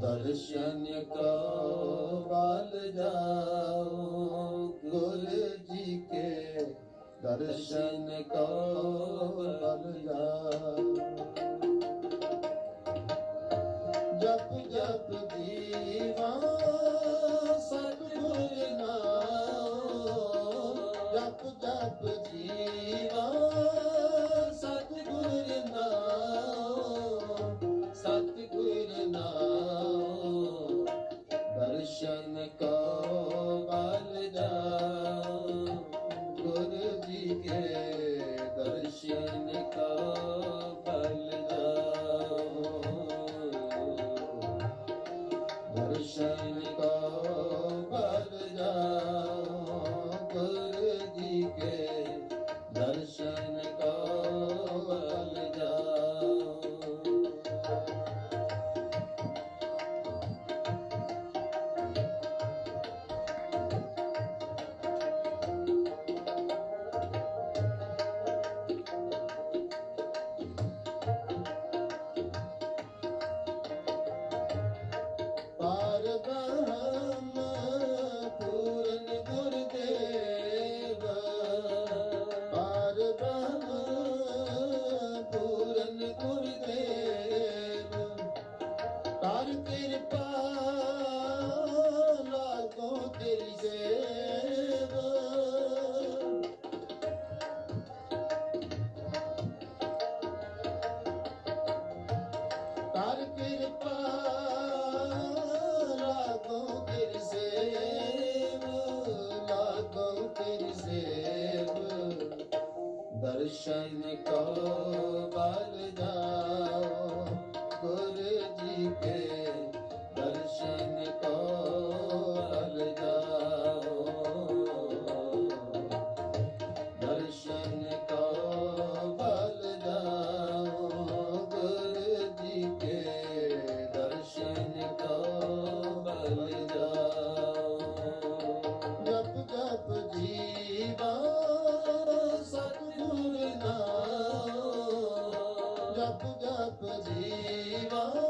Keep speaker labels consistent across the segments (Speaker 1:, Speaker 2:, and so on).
Speaker 1: ਦਰਸ਼ਨ ਕੋ ਬਲ ਗੁਰ ਜੀ ਕੇ ਦਰਸ਼ਨ ਕੋ ਬਲ ਜਪ ਜਪ ਦੀਵਾ ਸਤਿਗੁਰ ਜਪ ਜਪ ਜੀ Amen. जप जप जीवा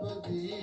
Speaker 1: पदी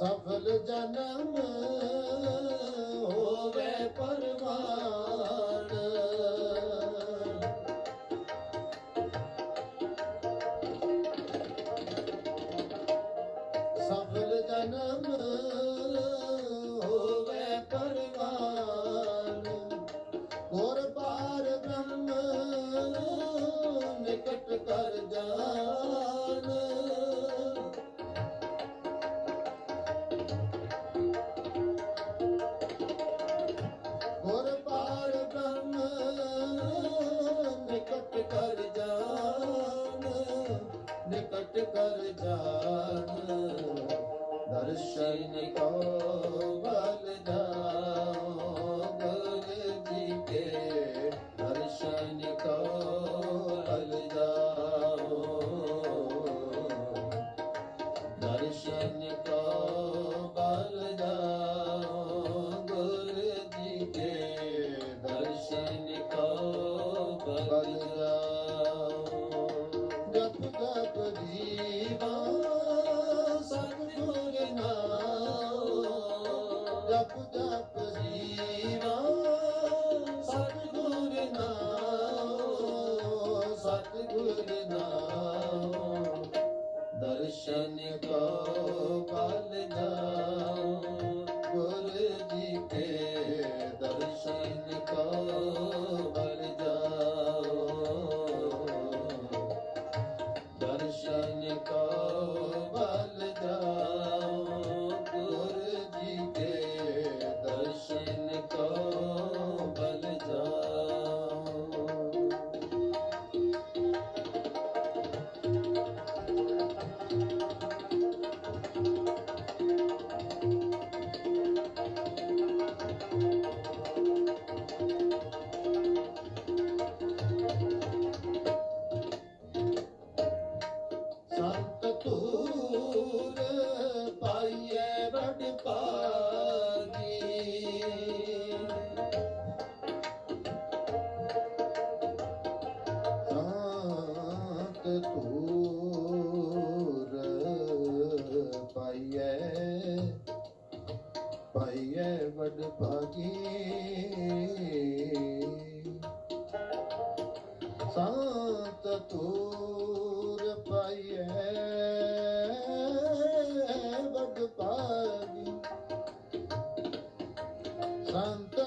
Speaker 1: ਸਫਲ ਜਨਮ ਹੋਵੇ ਪਰਵਾਹ। ਨਿਕਟ ਕਰ ਜਾਣ ਦਰਸ਼ਨ ਕੋ ਬਲ
Speaker 2: ਦਾਨ Santo.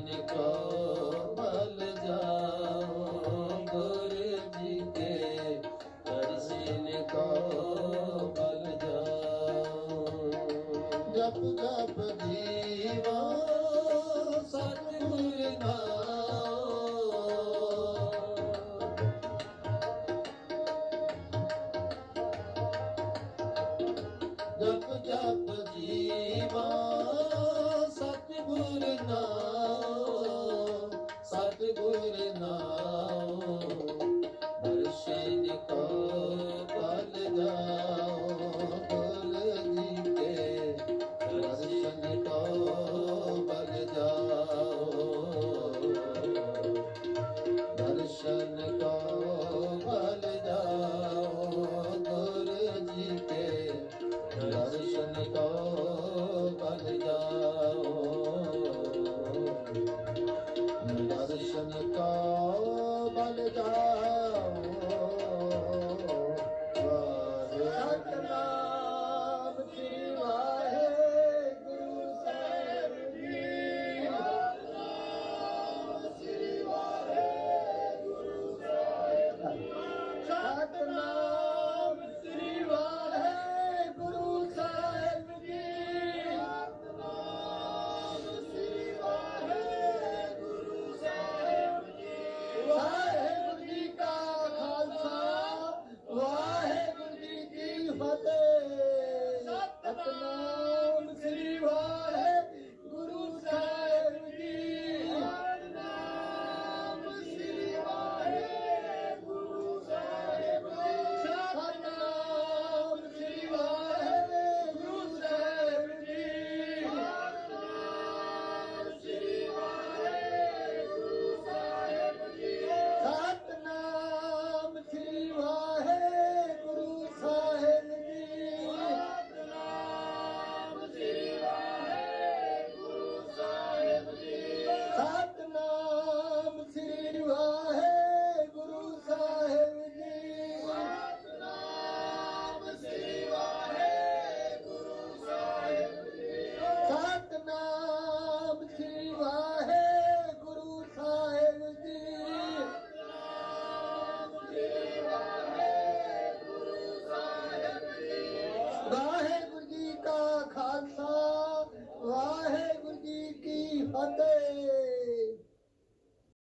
Speaker 2: Dominica.